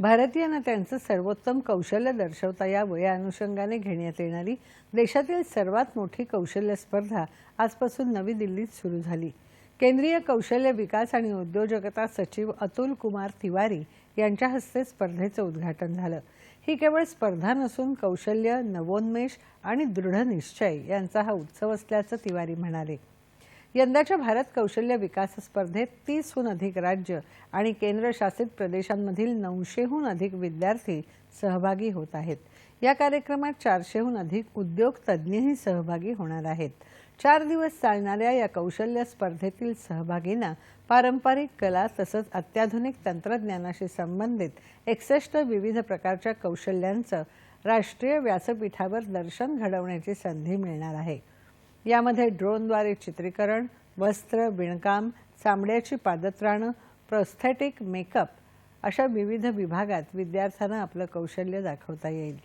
भारतीयांना त्यांचं सर्वोत्तम कौशल्य दर्शवता यावं या अनुषंगाने घेण्यात येणारी देशातील सर्वात मोठी कौशल्य स्पर्धा आजपासून नवी दिल्लीत सुरू झाली. केंद्रीय कौशल्य विकास आणि उद्योजकता सचिव अतुल कुमार तिवारी यांच्या हस्ते स्पर्धेचं उद्घाटन झालं. ही केवळ स्पर्धा नसून कौशल्य नवोन्मेष आणि दृढनिश्चय यांचा हा उत्सव असल्याचं तिवारी म्हणाले. यंदाच्या भारत कौशल्य विकास स्पर्धेत तीसहून अधिक राज्य आणि केंद्रशासित प्रदेशांमधील नऊशेहून अधिक विद्यार्थी सहभागी होत आहेत. या कार्यक्रमात चारशेहून अधिक उद्योग तज्ज्ञही सहभागी होणार आहेत. चार दिवस चालणाऱ्या या कौशल्य स्पर्धेतील सहभागींना पारंपरिक कला तसंच अत्याधुनिक तंत्रज्ञानाशी संबंधित एकसष्ट विविध प्रकारच्या कौशल्यांचं राष्ट्रीय व्यासपीठावर दर्शन घडवण्याची संधी मिळणार आहे. यामध्ये ड्रोनद्वारे चित्रीकरण वस्त्र विणकाम चामड्याची पादत्राणं प्रोस्थेटिक मेकअप अशा विविध विभागात विद्यार्थ्यांना आपलं कौशल्य दाखवता येईल.